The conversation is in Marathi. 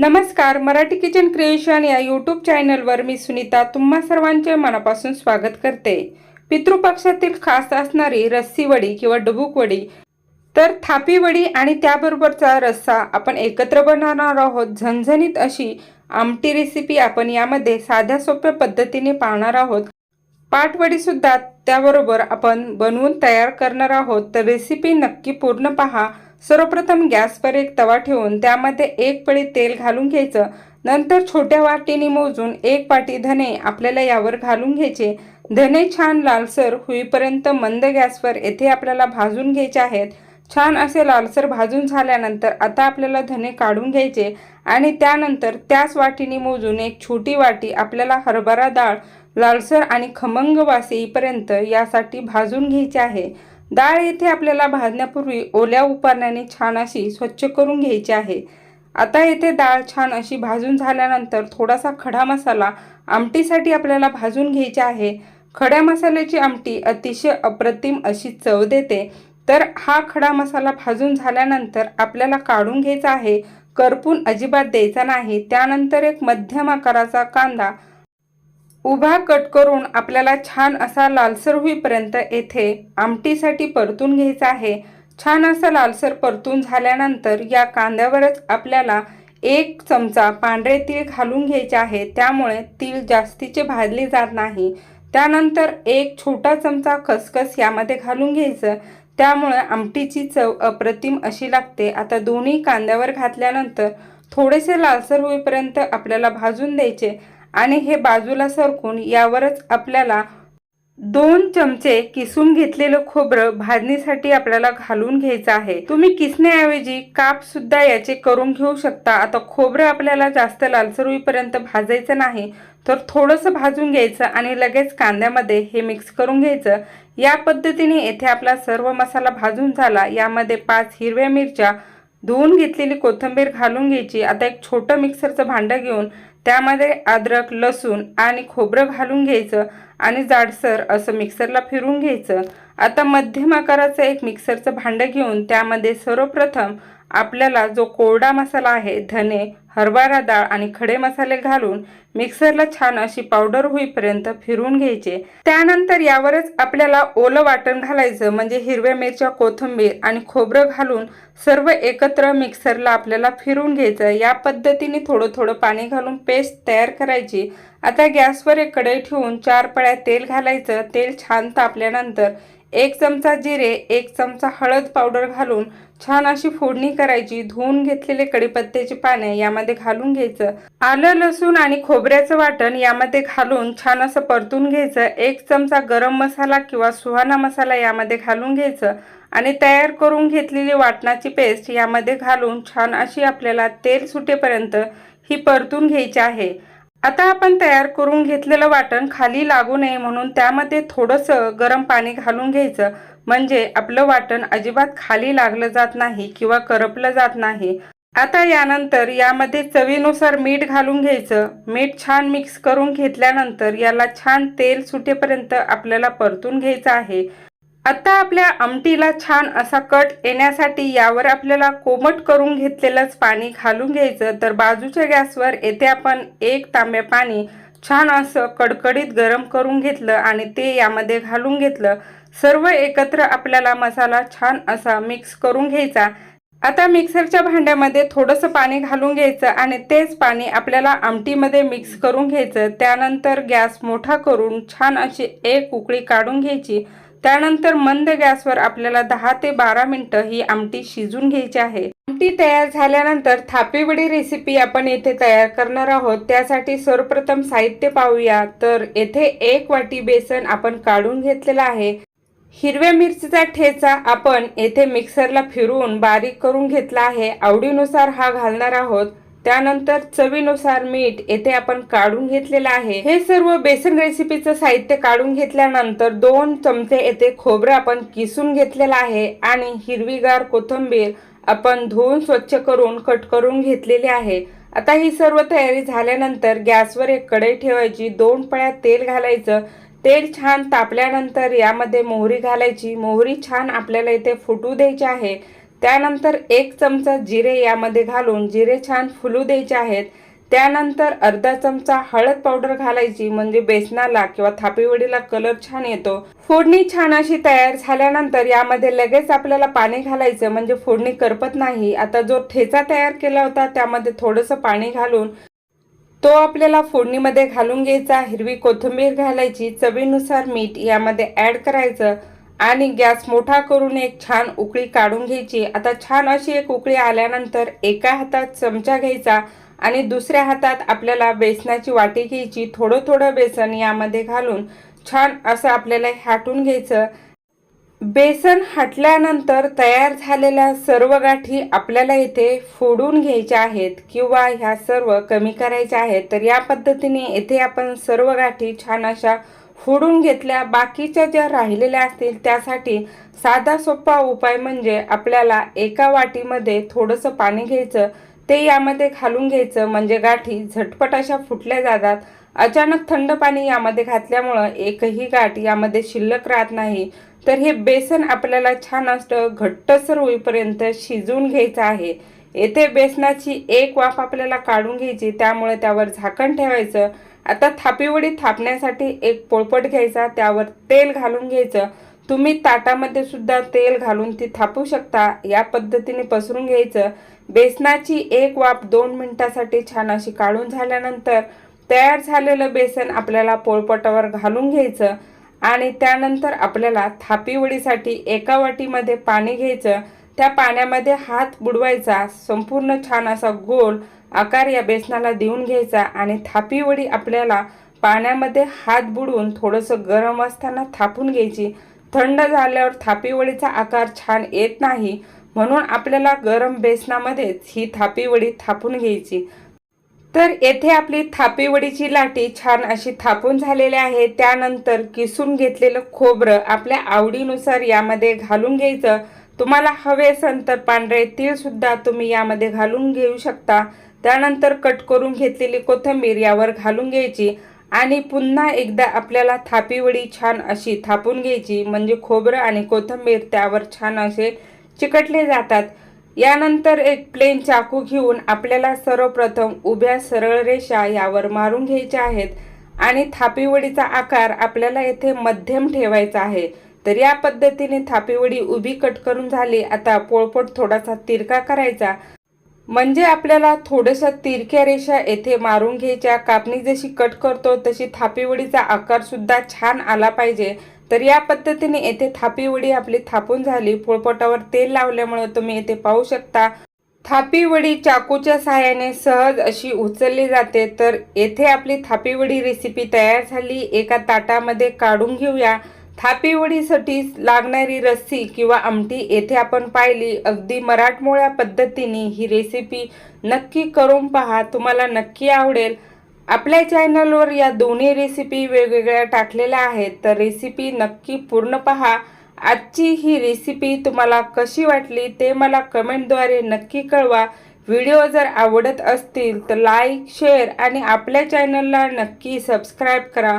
नमस्कार मराठी किचन क्रिएशन या यूट्यूब चॅनलवर मी सुनीता तुम्हा सर्वांचे मनापासून स्वागत करते. पितृपक्षातील खास असणारी रस्सी वडी किंवा डुबुकवडी तर थापी वडी आणि त्याबरोबरचा रस्सा आपण एकत्र बनवणार आहोत. झणझणीत अशी आमटी रेसिपी आपण यामध्ये साध्या सोप्या पद्धतीने पाहणार आहोत. पाटवडीसुद्धा त्याबरोबर आपण बनवून तयार करणार आहोत. तर रेसिपी नक्की पूर्ण पहा. सर्वप्रथम गॅसवर एक तवा ठेवून त्यामध्ये एक पळी तेल घालून घ्यायचं. नंतर छोट्या वाटीने मोजून एक वाटी धने आपल्याला यावर घालून घ्यायचे. धने छान लालसर होईपर्यंत मंद गॅसवर येथे आपल्याला भाजून घ्यायचे आहेत. छान असे लालसर भाजून झाल्यानंतर आता आपल्याला धने काढून घ्यायचे आणि त्यानंतर त्याच वाटीने मोजून एक छोटी वाटी आपल्याला हरभरा डाळ लालसर आणि खमंग वास येईपर्यंत यासाठी भाजून घ्यायची आहे. डाळ येथे आपल्याला भाजण्यापूर्वी ओल्या उपारण्याने छान अशी स्वच्छ करून घ्यायची आहे. आता येथे डाळ छान अशी भाजून झाल्यानंतर थोडासा खडा मसाला आमटीसाठी आपल्याला भाजून घ्यायचा आहे. खड्या मसाल्याची आमटी अतिशय अप्रतिम अशी चव देते. तर हा खडा मसाला भाजून झाल्यानंतर आपल्याला काढून घ्यायचा आहे. करपून अजिबात द्यायचा नाही. त्यानंतर एक मध्यम आकाराचा कांदा उभा कट करून आपल्याला छान असा लालसर होईपर्यंत येथे आमटीसाठी परतून घ्यायचा आहे. छान असा लालसर परतून झाल्यानंतर या कांद्यावरच आपल्याला एक चमचा पांढरे तीळ घालून घ्यायचे आहे. त्यामुळे तीळ जास्तीचे भाजले जात नाही. त्यानंतर एक छोटा चमचा खसखस यामध्ये घालून घ्यायचं. त्यामुळे आमटीची चव अप्रतिम अशी लागते. आता दोन्ही कांद्यावर घातल्यानंतर थोडेसे लालसर होईपर्यंत आपल्याला भाजून द्यायचे. आणि हे बाजूला सरकून यावरच आपल्याला दोन चमचे किसून घेतलेलं खोबरं भाजणीसाठी आपल्याला घालून घ्यायचं आहे. तुम्ही किसण्याऐवजी काप सुद्धा याचे करून घेऊ शकता. आता खोबरं आपल्याला जास्त लालसर होईपर्यंत भाजायचं नाही तर थोडंसं भाजून घ्यायचं आणि लगेच कांद्यामध्ये हे मिक्स करून घ्यायचं. या पद्धतीने येथे आपला सर्व मसाला भाजून झाला. यामध्ये पाच हिरव्या मिरच्या धुवून घेतलेली कोथिंबीर घालून घ्यायची. आता एक छोटं मिक्सरचं भांडं घेऊन त्यामध्ये अद्रक लसूण आणि खोबरं घालून घ्यायचं आणि जाडसर असं मिक्सरला फिरून घ्यायचं. आता मध्यम आकाराचं एक मिक्सरचं भांडं घेऊन त्यामध्ये सर्वप्रथम आपल्याला जो कोरडा मसाला आहे धने हरभरा डाळ आणि खडे मसाले घालून मिक्सरला छान अशी पावडर होईपर्यंत फिरून घ्यायचे. त्यानंतर यावरच आपल्याला ओलं वाटण घालायचं म्हणजे हिरव्या मिरच्या कोथिंबीर आणि खोबरं घालून सर्व एकत्र मिक्सरला आपल्याला फिरून घ्यायचं. या पद्धतीने थोडं थोडं पाणी घालून पेस्ट तयार करायची. आता गॅसवर एक कढई ठेवून चार पळ्या तेल घालायचं. तेल छान तापल्यानंतर एक चमचा जिरे एक चमचा हळद पावडर घालून छान अशी फोडणी करायची धुवून घेतलेले कडीपत्त्याची पाने यामध्ये घालून घ्यायचं. आलं लसूण आणि खोबऱ्याचं वाटण यामध्ये घालून छान असं परतून घ्यायचं. एक चमचा गरम मसाला किंवा सुहाना मसाला यामध्ये घालून घ्यायचं आणि तयार करून घेतलेली वाटणाची पेस्ट यामध्ये घालून छान अशी आपल्याला तेल सुटेपर्यंत ही परतून घ्यायची आहे. आता आपण तयार करून घेतलेलं वाटण खाली लागू नये म्हणून त्यामध्ये थोडंसं गरम पाणी घालून घ्यायचं. म्हणजे आपलं वाटण अजिबात खाली लागलं जात नाही किंवा करपलं जात नाही. आता यानंतर यामध्ये चवीनुसार मीठ घालून घ्यायचं. मीठ छान मिक्स करून घेतल्यानंतर याला छान तेल सुटेपर्यंत आपल्याला परतून घ्यायचं आहे. आता आपल्या आमटीला छान असा कट येण्यासाठी यावर आपल्याला कोमट करून घेतलेलंच पाणी घालून घ्यायचं. तर बाजूच्या गॅसवर येथे आपण एक तांब्या पाणी छान असं कडकडीत गरम करून घेतलं आणि ते यामध्ये घालून घेतलं. सर्व एकत्र आपल्याला मसाला छान असा मिक्स करून घ्यायचा. आता मिक्सरच्या भांड्यामध्ये थोडंसं पाणी घालून घ्यायचं आणि तेच पाणी आपल्याला आमटीमध्ये मिक्स करून घ्यायचं. त्यानंतर गॅस मोठा करून छान अशी एक उकळी काढून घ्यायची. त्यानंतर मंद गॅसवर आपल्याला दहा ते बारा मिनटं ही आमटी शिजून घ्यायची आहे. आमटी तयार झाल्यानंतर थापीवडी रेसिपी आपण येथे तयार करणार आहोत. त्यासाठी सर्वप्रथम साहित्य पाहूया. तर येथे एक वाटी बेसन आपण काढून घेतलेला आहे. हिरव्या मिरचीचा ठेचा आपण येथे मिक्सरला फिरवून बारीक करून घेतला आहे. आवडीनुसार हा घालणार आहोत. त्यानंतर चवीनुसार मीठ येथे आपण काढून घेतलेलं आहे. हे सर्व बेसन रेसिपीचं साहित्य काढून घेतल्यानंतर दोन चमचे येथे खोबरं आपण किसून घेतलेलं आहे आणि हिरवीगार कोथिंबीर आपण धुवून स्वच्छ करून कट करून घेतलेली आहे. आता ही सर्व तयारी झाल्यानंतर गॅसवर एक कढई ठेवायची. दोन पळ्या तेल घालायचं. तेल छान तापल्यानंतर यामध्ये मोहरी घालायची. मोहरी छान आपल्याला इथे फुटू द्यायची आहे. त्यानंतर एक चमचा जिरे यामध्ये घालून जिरे छान फुलू द्यायचे आहेत. त्यानंतर अर्धा चमचा हळद पावडर घालायची म्हणजे बेसनाला किंवा थापीवडीला कलर छान येतो. फोडणी छान अशी तयार झाल्यानंतर यामध्ये लगेच आपल्याला पाणी घालायचं म्हणजे फोडणी करपत नाही. आता जो ठेचा तयार केला होता त्यामध्ये थोडंसं पाणी घालून तो आपल्याला फोडणीमध्ये घालून घ्यायचा. हिरवी कोथिंबीर घालायची चवीनुसार मीठ यामध्ये ॲड करायचं. आणि गॅस मोठा करून एक छान उकळी काढून घ्यायची. आता छान अशी एक उकळी आल्यानंतर एका हातात चमचा घ्यायचा आणि दुसऱ्या हातात आपल्याला बेसनाची वाटी घ्यायची. थोडं थोडं बेसन यामध्ये घालून छान असं आपल्याला हाटून घ्यायचं. बेसन हटल्यानंतर तयार झालेल्या सर्व गाठी आपल्याला इथे फोडून घ्यायच्या आहेत किंवा ह्या सर्व कमी करायच्या आहेत. तर या पद्धतीने येथे आपण सर्व गाठी छान अशा फोडून घेतल्या बाकीच्या ज्या राहिलेल्या असतील त्यासाठी साधा सोपा उपाय म्हणजे आपल्याला एका वाटीमध्ये थोडंसं पाणी घ्यायचं ते यामध्ये घालून घ्यायचं म्हणजे गाठी झटपट अशा फुटल्या जातात. अचानक थंड पाणी यामध्ये घातल्यामुळं एकही गाठ यामध्ये शिल्लक राहत नाही. तर हे बेसन आपल्याला छान असतं घट्टसर होईपर्यंत शिजवून घ्यायचं आहे. येथे बेसनाची एक वाफ आपल्याला काढून घ्यायची त्यामुळे त्यावर झाकण ठेवायचं. आता थापीवडी थापण्यासाठी एक पोळपट घ्यायचा त्यावर तेल घालून घ्यायचं. तुम्ही ताटामध्ये सुद्धा तेल घालून ती थापू शकता. या पद्धतीने पसरून घ्यायचं. बेसनाची एक वाफ दोन मिनिटासाठी छान अशी काढून झाल्यानंतर तयार झालेलं बेसन आपल्याला पोळपटावर घालून घ्यायचं आणि त्यानंतर आपल्याला थापीवडीसाठी एका वाटीमध्ये पाणी घ्यायचं. त्या पाण्यामध्ये हात बुडवायचा. संपूर्ण छान असा गोल आकार या बेसनाला देऊन घ्यायचा आणि थापीवडी आपल्याला पाण्यामध्ये हात बुडवून थोडंसं गरम असताना थापून घ्यायची. थंड झाल्यावर थापीवडीचा आकार छान येत नाही म्हणून आपल्याला गरम बेसनामध्येच ही थापीवडी थापून घ्यायची. तर येथे आपली थापीवडीची लाटी छान अशी थापून झालेली आहे. त्यानंतर किसून घेतलेलं खोबरं आपल्या आवडीनुसार यामध्ये घालून घ्यायचं. तुम्हाला हवे असेल तर पांढरे तीळसुद्धा तुम्ही यामध्ये घालून घेऊ शकता. त्यानंतर कट करून घेतलेली कोथिंबीर यावर घालून घ्यायची आणि पुन्हा एकदा आपल्याला थापीवडी छान अशी थापून घ्यायची. म्हणजे खोबरं आणि कोथिंबीर त्यावर छान असे चिकटले जातात. यानंतर एक प्लेन चाकू घेऊन आपल्याला सर्वप्रथम उभ्या सरळ रेषा यावर मारून घ्यायच्या आहेत आणि थापीवडीचा आकार आपल्याला येथे मध्यम ठेवायचा आहे. तर या पद्धतीने थापीवडी उभी कट करून झाली. आता पोळपोट थोडासा तिरका करायचा. म्हणजे आपल्याला थोड्याशा तिरक्या रेषा येथे मारून घ्यायच्या. कापणी जशी कट करतो तशी थापीवडीचा आकारसुद्धा छान आला पाहिजे. तर या पद्धतीने येथे थापीवडी आपली थापून झाली. पोळपोटावर तेल लावल्यामुळे तुम्ही येथे पाहू शकता. थापीवडी चाकूच्या सहाय्याने सहज अशी उचलली जाते. तर येथे आपली थापीवडी रेसिपी तयार झाली. एका ताटामध्ये काढून घेऊया. थापीवडीसाठी लागणारी रस्सी किंवा आमटी येथे आपण पाहिली अगदी मराठमोळ्या पद्धतीने ही रेसिपी नक्की करून पहा. तुम्हाला नक्की आवडेल. आपल्या चॅनलवर या दोन्ही रेसिपी वेगवेगळ्या टाकलेल्या आहेत. तर रेसिपी नक्की पूर्ण पहा. आजची ही रेसिपी तुम्हाला कशी वाटली ते मला कमेंटद्वारे नक्की कळवा. व्हिडिओ जर आवडत असतील तर लाईक शेअर आणि आपल्या चॅनलला नक्की सबस्क्राईब करा.